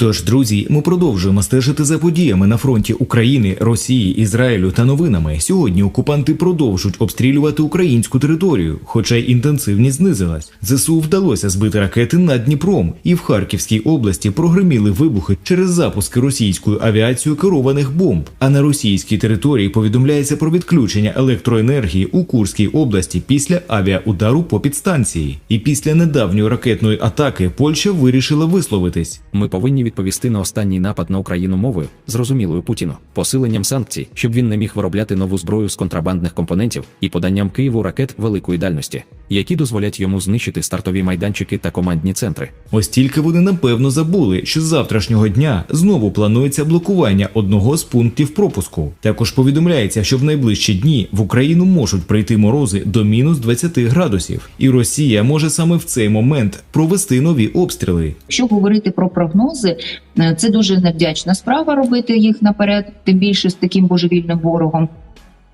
Тож, друзі, ми продовжуємо стежити за подіями на фронті України, Росії, Ізраїлю та новинами. Сьогодні окупанти продовжують обстрілювати українську територію, хоча й інтенсивність знизилась. ЗСУ вдалося збити ракети над Дніпром, і в Харківській області прогреміли вибухи через запуски російською авіацією керованих бомб. А на російській території повідомляється про відключення електроенергії у Курській області після авіаудару по підстанції. І після недавньої ракетної атаки Польща вирішила висловитись. Ми повинні відповісти на останній напад на Україну мовою, зрозумілою Путіну, посиленням санкцій, щоб він не міг виробляти нову зброю з контрабандних компонентів і поданням Києву ракет великої дальності, які дозволять йому знищити стартові майданчики та командні центри. Ось тільки вони напевно забули, що з завтрашнього дня знову планується блокування одного з пунктів пропуску. Також повідомляється, що в найближчі дні в Україну можуть прийти морози до мінус 20 градусів, і Росія може саме в цей момент провести нові обстріли. Якщо говорити про прогнози, е, це дуже невдячна справа робити їх наперед, тим більше з таким божевільним ворогом.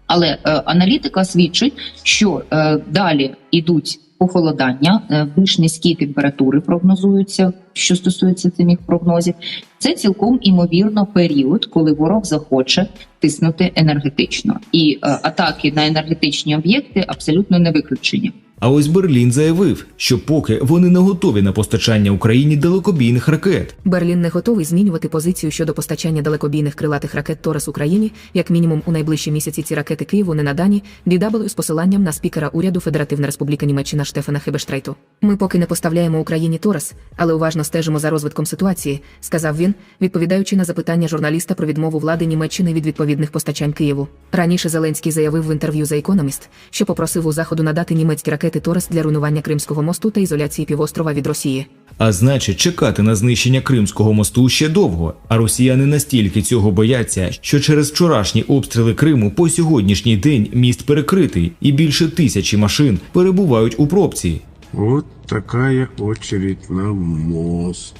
Але е, аналітика свідчить, що е, далі йдуть похолодання, е, більш низькі температури прогнозуються, що стосується цих прогнозів. Це цілком імовірно період, коли ворог захоче тиснути енергетично, і е, атаки на енергетичні об'єкти абсолютно не виключені. А ось Берлін заявив, що поки вони не готові на постачання Україні далекобійних ракет. Берлін не готовий змінювати позицію щодо постачання далекобійних крилатих ракет Торес Україні. Як мінімум, у найближчі місяці ці ракети Києву не надані. DW з посиланням на спікера уряду Федеративна Республіка Німеччина Штефана Хебештрейту. Ми поки не поставляємо Україні Торес, але уважно стежимо за розвитком ситуації, сказав він, відповідаючи на запитання журналіста про відмову влади Німеччини від відповідних постачань Києву. Раніше Зеленський заявив в інтерв'ю за Economist, що попросив у заходу надати німецькі ракети Торес для руйнування Кримського мосту та ізоляції півострова від Росії. А значить, чекати на знищення Кримського мосту ще довго. А росіяни настільки цього бояться, що через вчорашні обстріли Криму по сьогоднішній день міст перекритий, і більше тисячі машин перебувають у пробці. Вот такая очередь на мост.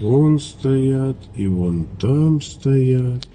Вон стоят и вон там стоят.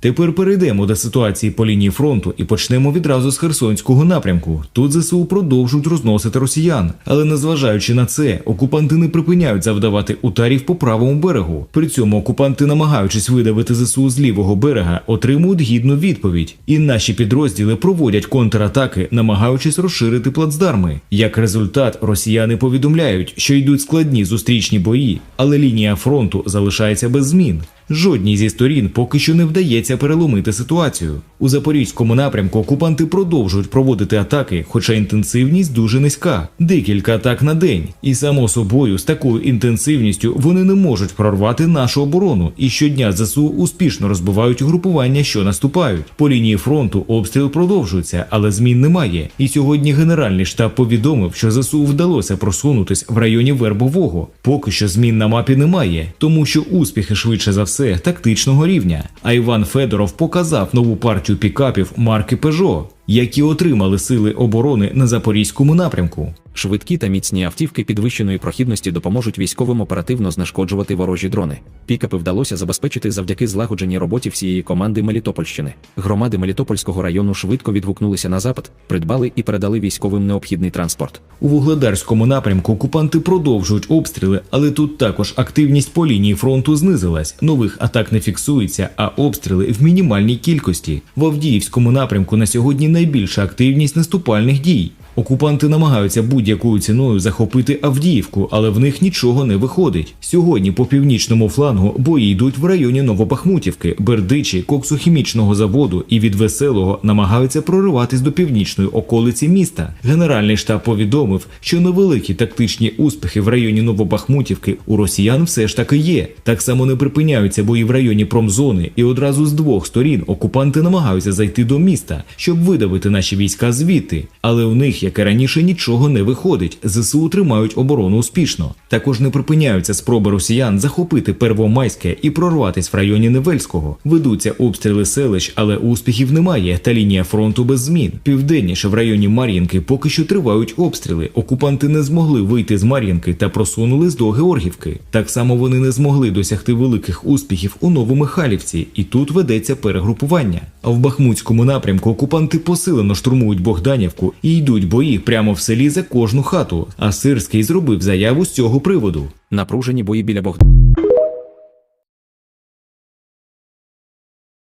Тепер перейдемо до ситуації по лінії фронту і почнемо відразу з Херсонського напрямку. Тут ЗСУ продовжують розносити росіян, але незважаючи на це, окупанти не припиняють завдавати ударів по правому берегу. При цьому окупанти, намагаючись видавити ЗСУ з лівого берега, отримують гідну відповідь. І наші підрозділи проводять контратаки, намагаючись розширити плацдарми. Як результат, росіяни повідомляють, що йдуть складні зустрічні бої, але лінія фронту залишається без змін. Жодній зі сторін поки що не вдається переломити ситуацію. У запорізькому напрямку окупанти продовжують проводити атаки, хоча інтенсивність дуже низька декілька атак на день. І само собою, з такою інтенсивністю вони не можуть прорвати нашу оборону. І щодня ЗСУ успішно розбивають угрупування, що наступають. По лінії фронту обстріл продовжується, але змін немає. І сьогодні Генеральний штаб повідомив, що ЗСУ вдалося просунутись в районі Вербового. Поки що змін на мапі немає, тому що успіхи швидше за все тактичного рівня. А Іван Федоров показав нову партію пікапів марки Peugeot, які отримали сили оборони на запорізькому напрямку. Швидкі та міцні автівки підвищеної прохідності допоможуть військовим оперативно знешкоджувати ворожі дрони. Пікапи вдалося забезпечити завдяки злагодженій роботі всієї команди Мелітопольщини. Громади Мелітопольського району швидко відгукнулися на запит, придбали і передали військовим необхідний транспорт. У вугледарському напрямку окупанти продовжують обстріли, але тут також активність по лінії фронту знизилась. Нових атак не фіксується, а обстріли в мінімальній кількості. В Авдіївському напрямку на сьогодні найбільша активність наступальних дій. Окупанти намагаються будь-якою ціною захопити Авдіївку, але в них нічого не виходить. Сьогодні по північному флангу бої йдуть в районі Новобахмутівки, Бердичі, коксохімічного заводу і від веселого намагаються прориватись до північної околиці міста. Генеральний штаб повідомив, що невеликі тактичні успіхи в районі Новобахмутівки у росіян все ж таки є. Так само не припиняються бої в районі промзони, і одразу з двох сторін окупанти намагаються зайти до міста, щоб видавити наші війська звідти. Але у них, як і раніше, нічого не виходить. ЗСУ тримають оборону успішно. Також не припиняються спроби росіян захопити Первомайське і прорватись в районі Невельського. Ведуться обстріли селищ, але успіхів немає. Та лінія фронту без змін. Південніше в районі Мар'їнки поки що тривають обстріли. Окупанти не змогли вийти з Мар'їнки та просунулись до Георгівки. Так само вони не змогли досягти великих успіхів у Новомихайлівці, і тут ведеться перегрупування. А в Бахмутському напрямку окупанти посилено штурмують Богданівку і йдуть бої прямо в селі за кожну хату. А Сирський зробив заяву з цього приводу. Напружені бої біля Богдана.